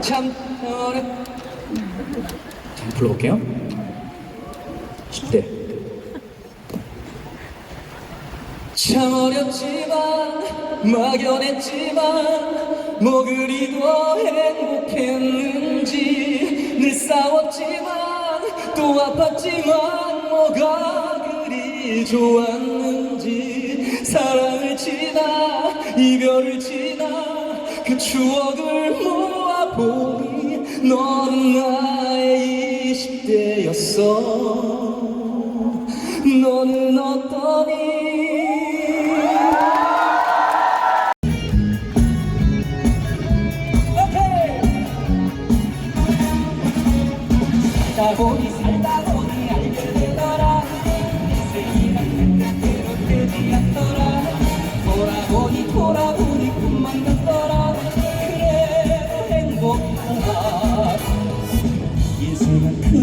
참 어렵 자 불러볼게요. 10대. 참 어렵지만 막연했지만 뭐 그리 더 행복했는지 늘 싸웠지만 또 아팠지만 뭐가 그리 좋았는지 사랑을 지나 이별을 지나 그 추억을 모아보니 너는 나의 20대였어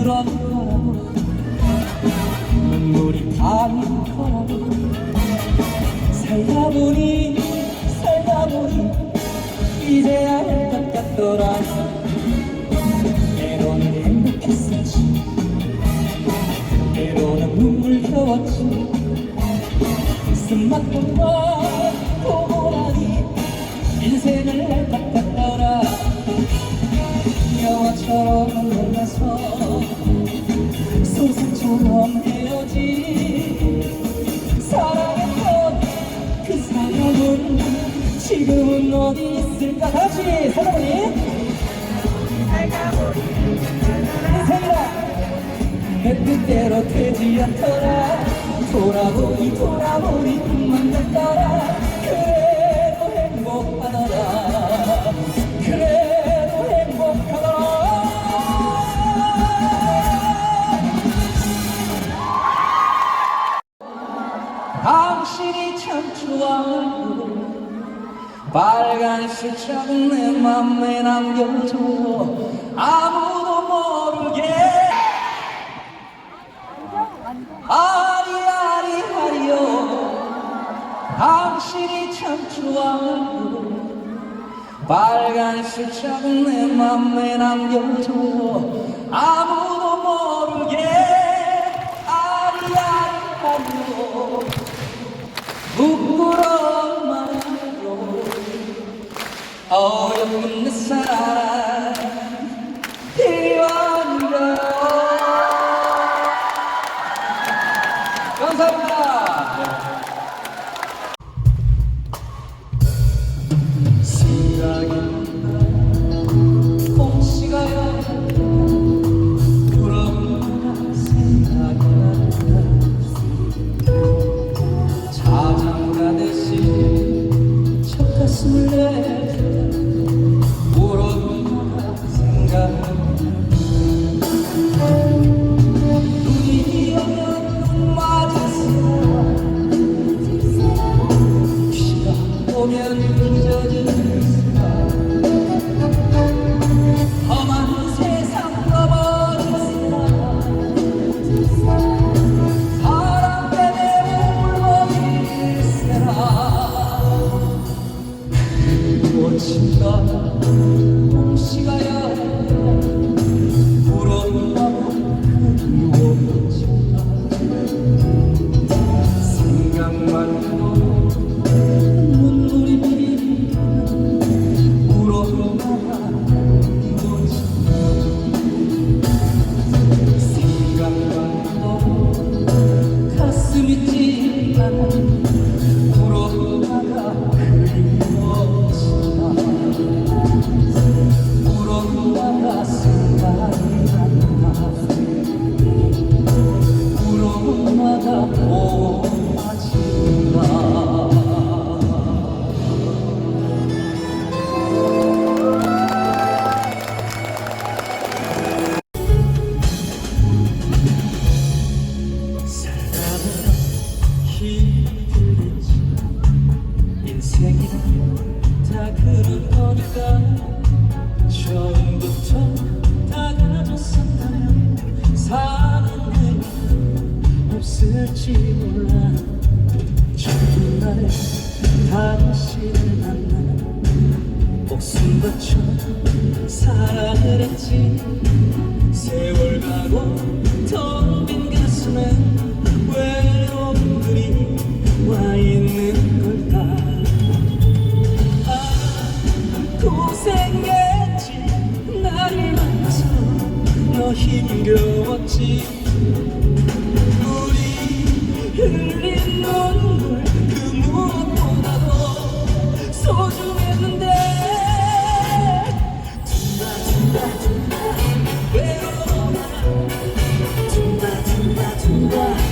그런 거라고 눈물이 가는 거라고 살다 보니 살다 보니 이제야 할 것 같더라. 때로는 행복했었지. 때로는 눈물겨웠지. 스마트 헤어진 사랑했던 그 사람은 지금은 어디 있을까? 다시 살아보니. 인생이라. 내 뜻대로 되지 않더라. 돌아보니 돌아보 내 맘에 남겨줘. 아무도 모르게. 아리아리하리요 당신이 참 좋아요 빨간색 작은 내 맘에 남겨줘. 아무도 당신을 만나 목숨 바쳐 사랑을 했지. 세월 가고 텅빈 가슴에 외로운 그림이 와 있는 걸까? 아 고생했지. 나를 만나서 너 힘겨웠지. 우리 흘린 눈 wonder.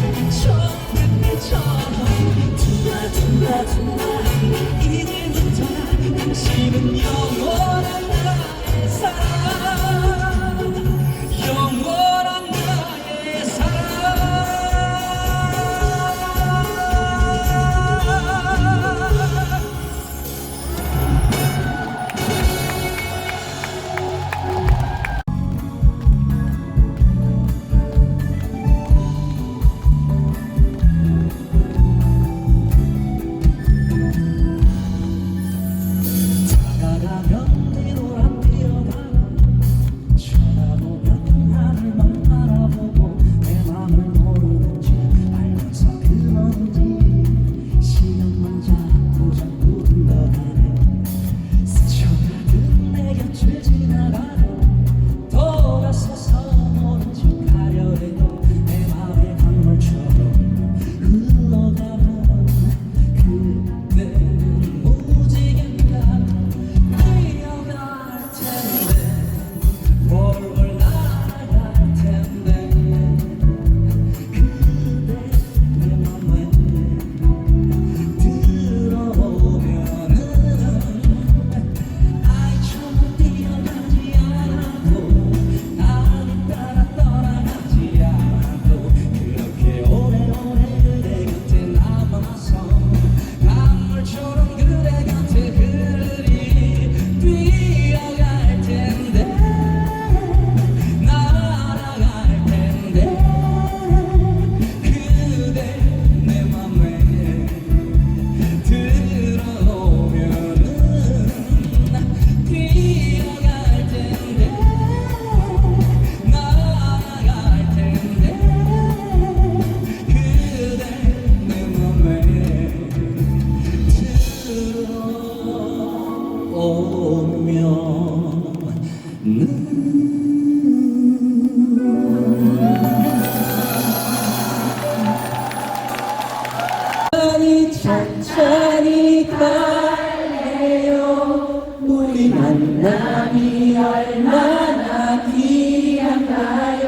만남이 얼마나 귀한가요?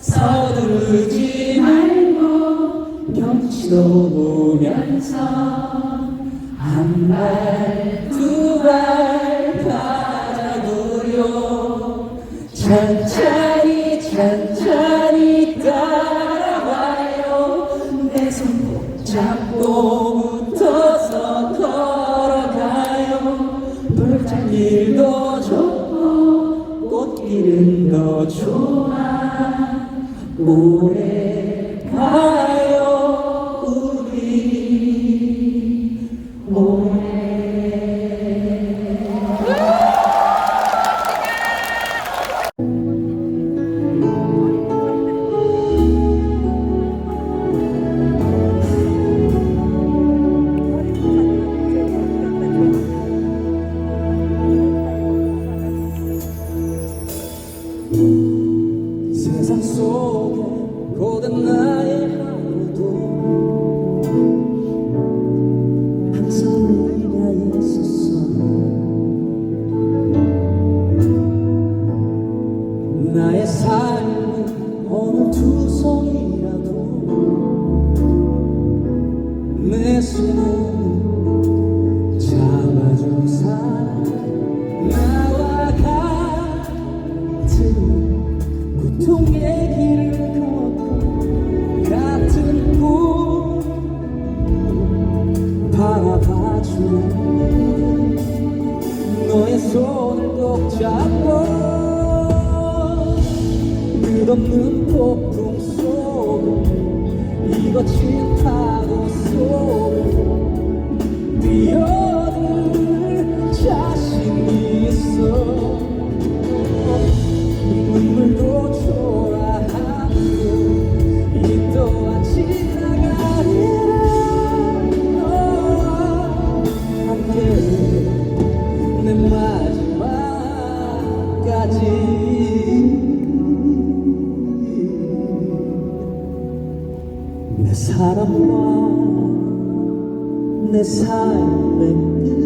서두르지 말고 경치도 보면서 한 발 두발 바라보요 찬찬히 찬찬히 Bore 잡아준 사람 나와 같은 고통의 길을 걷고 같은 꿈 바라봐주는 너의 손을 잡고 끝없는 폭풍 속 이거 진짜 особу. 내 사랑과 내 삶의